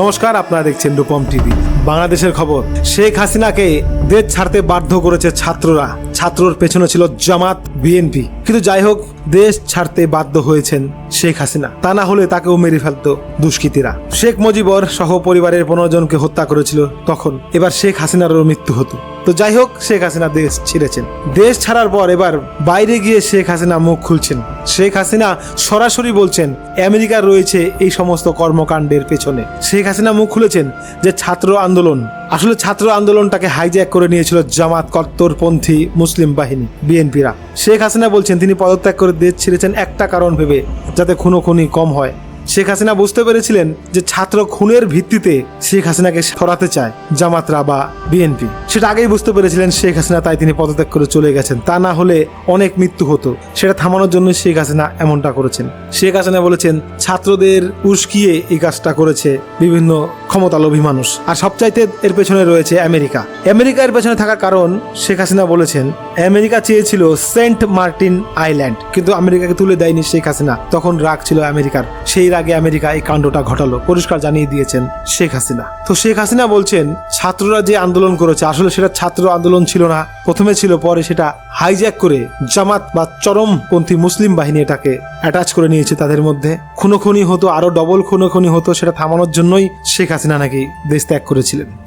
নমস্কার, আপনারা দেখছেন রূপম টিভি। বাংলাদেশের খবর, শেখ হাসিনাকে দেশ ছাড়তে বাধ্য করেছে ছাত্ররা। ছাত্রর পেছনে ছিল জামাত, বিএনপি। কিন্তু যাই হোক, দেশ ছাড়তে বাধ্য হয়েছেন শেখ হাসিনা। তা না হলে তাকেও মেরে ফেলত দুষ্কৃতীরা। শেখ মুজিবর সহ পরিবারের পনেরো জনকে হত্যা করেছিল তখন। এবার শেখ হাসিনারও মৃত্যু হতো। তো যাই হোক, শেখ হাসিনা দেশ ছেড়েছেন। দেশ ছাড়ার পর এবার বাইরে গিয়ে শেখ হাসিনা মুখ খুলছেন। শেখ হাসিনা সরাসরি বলছেন, আমেরিকা রয়েছে এই সমস্ত কর্মকাণ্ডের পেছনে। শেখ হাসিনা মুখ খুলেছেন যে ছাত্র আন্দোলন। আসলে ছাত্র আন্দোলনটাকে হাইজ্যাক করে নিয়েছিল জামাত কট্টরপন্থী মুসলিম বাহিনী, বিএনপিরা। শেখ হাসিনা বলছেন, তিনি পদত্যাগ করে দেশ ছেড়েছেন একটা কারণ ভেবে, যাতে খুনো খুনি কম হয়। শেখ হাসিনা বুঝতে পেরেছিলেন যে ছাত্র খুনের ভিত্তিতে শেখ হাসিনাকে সরাতে চায় জামাতরা বা বিএনপি। সেটা আগেই বুঝতে পেরেছিলেন শেখ হাসিনা, তাই তিনি পদত্যাগ করে চলে গেছেন। তা না হলে অনেক মৃত্যু হতো। সেটা থামানোর জন্য শেখ হাসিনা এমনটা করেছেন। শেখ হাসিনা বলেছেন, ছাত্রদের উস্কিয়ে এই কাজটা করেছে বিভিন্ন ক্ষমতালোভী মানুষ। আর সবচাইতে এর পেছনে রয়েছে আমেরিকা। আমেরিকা এর পেছনে থাকার কারণ, শেখ হাসিনা বলেছেন, আমেরিকা চেয়েছিল সেন্ট মার্টিন আইল্যান্ড। কিন্তু আমেরিকাকে তুলে দেয়নি শেখ হাসিনা। তখন রাগ ছিল আমেরিকার। সেই রাগে আমেরিকা এই কাণ্ডটা ঘটালো। পরিষ্কার জানিয়ে দিয়েছেন শেখ হাসিনা। তো শেখ হাসিনা বলছেন, ছাত্ররা যে আন্দোলন করেছে, আসলে সেটা ছাত্র আন্দোলন ছিল না। প্রথমে ছিল, পরে সেটা হাইজ্যাক করে জামাত বা চরমপন্থী মুসলিম বাহিনী এটাকে অ্যাটাচ করে নিয়েছে তাদের মধ্যে। খুনোখুনি হতো, আরও ডবল খুনোখুনি হতো, সেটা থামানোর জন্যই শেখ হাসিনা নাকি দেশ ত্যাগ করেছিলেন।